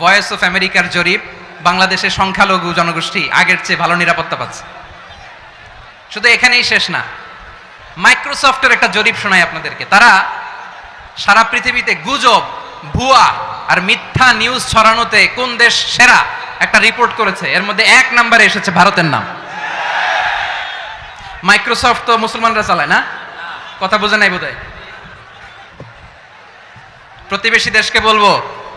Voice of আমেরিকার জরিপ, বাংলাদেশের সংখ্যালঘু জনগোষ্ঠী আগের চেয়ে ভালো নিরাপত্তা পাচ্ছে। শুধু এখানেই শেষ না মাইক্রোসফটের একটা জরিপ শোনায় আপনাদেরকে। তারা সারা পৃথিবীতে গুজব, ভুয়া আর মিথ্যা নিউজ ছড়ানোতে কোন দেশ সেরা একটা রিপোর্ট করেছে? এর মধ্যে এক নম্বরে এসেছে ভারতের নাম। মাইক্রোসফট তো মুসলমানরা চালায় না? কথা বোঝে নাই বোধহয়? প্রতিবেশী দেশকে বলব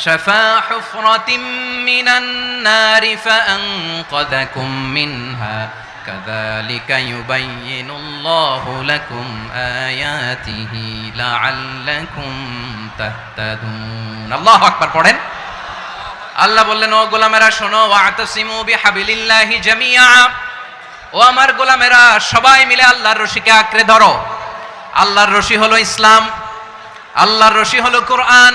شفا حفرة من النار فأنقذكم منها كذلك يبين الله لكم آياته لعلكم تهتدون الله أكبر পড়েন আল্লাহ বললেন ও গোলামেরা শোনো ওয়াতাসিমু বিহাবিলিল্লাহি জামিয়া ও আমার গোলামেরা সবাই মিলে আল্লাহর রশিকে আঁকড়ে ধরো আল্লাহর রশি হলো ইসলাম আল্লাহর রশি হলো কোরআন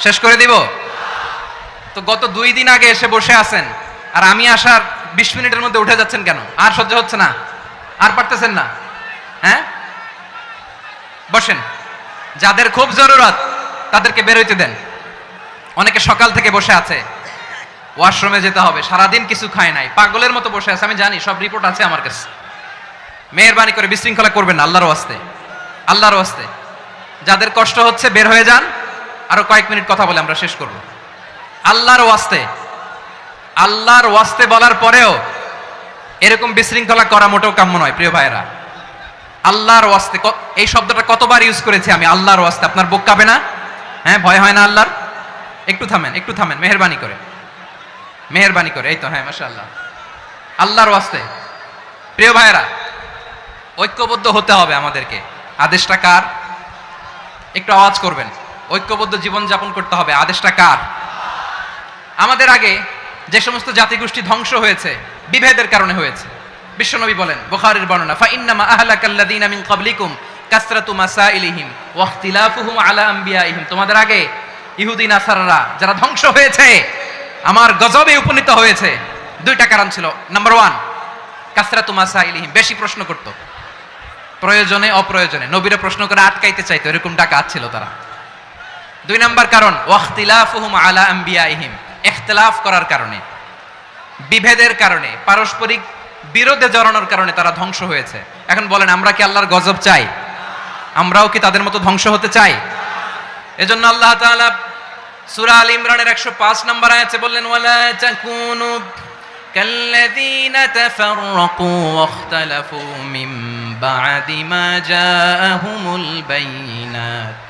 শেষ করে দিব? তো গত দুই দিন আগে এসে বসে আছেন, আর আমি আসার বিশ মিনিটের মধ্যে উঠে যাচ্ছেন কেন? আর সহ্য হচ্ছে না। আর পারতেছেন না। হ্যাঁ? বসেন। যাদের খুব জরুরত, তাদেরকে বেরোইতে দেন। অনেকে সকাল থেকে বসে আছে। ওয়াশরুমে যেতে হবে। সারাদিন কিছু খায় নাই। পাগলের মতো বসে আছে। আমি জানি, সব রিপোর্ট আছে আমার কাছে। মেহরবানি করে বিশৃঙ্খলা করবেন আল্লাহর ওয়াস্তে। আল্লাহর ওয়াস্তে। যাদের কষ্ট হচ্ছে, বের হয়ে যান। আরও কয়েক মিনিট কথা বলে আমরা শেষ করব। আল্লাহর ওয়াস্তে। আল্লাহর ওয়াস্তে বলার পরেও এরকম বিশৃঙ্খলা করা মোটেও কাম্য নয়, প্রিয় ভাইয়েরা। আল্লাহর ওয়াস্তে এই শব্দটা কতবার ইউজ করেছি আমি, আল্লাহর ওয়াস্তে। আপনার বুক কাঁপে না? হ্যাঁ ভয় হয় না আল্লাহর? একটু থামেন একটু থামেন, মেহরবানি করে। মেহরবানি করে, এই তো হ্যাঁ মাসা আল্লাহ আল্লাহর ওয়াস্তে। প্রিয় ভাইয়েরা, ঐক্যবদ্ধ হতে হবে আমাদেরকে। আদেশটা কার? একটু আওয়াজ করবেন। ঐক্যবদ্ধ জীবন যাপন করতে হবে। আদেশটা কার? আমাদের আগে যে সমস্ত জাতিগোষ্ঠী ধ্বংস হয়েছে, বিভেদের কারণে হয়েছে। বিশ্বনবী বলেন, বুখারীর বর্ণনা ফা ইন্নামা আহলাকাল্লাযীনা মিন ক্বাবলিকুম কাসরাতু মাসাইলিহিম ওয়া ইখতিলাফুহুম আলা আম্বিয়াইহিম। তোমাদের আগে ইহুদি, নাসারারা যারা ধ্বংস হয়েছে, আমার গজবে উপনীত হয়েছে, দুইটা কারণ ছিল। নাম্বার ওয়ান কাসরাতু মাসাইলিহিম, বেশি প্রশ্ন করত। প্রয়োজনে, অপ্রয়োজনে। নবীরা প্রশ্ন করে আটকাইতে চাইতো, এরকম ডাকাত ছিল তারা। দুই নাম্বার কারণ, ওয়াখতিলাফুহুম আলা আম্বিয়াইহিম ইখতিলাফ করার কারণে, বিভেদের কারণে, পারস্পরিক বিরোধে জড়ানোর কারণে তারা ধ্বংস হয়েছে। এখন বলেন, আমরা কি আল্লাহর গজব চাই? আমরাও কি তাদের মতো ধ্বংস হতে চাই? এজন্য আল্লাহ তাআলা সূরা আল ইমরানের 105 নম্বর আয়াতে বললেন, ওয়ালা তাকুনু কাল্লাযীনা তাফাররাকু ওয়াখতালাফু মিন বা'দি মা জাআহুমুল বাইনাত।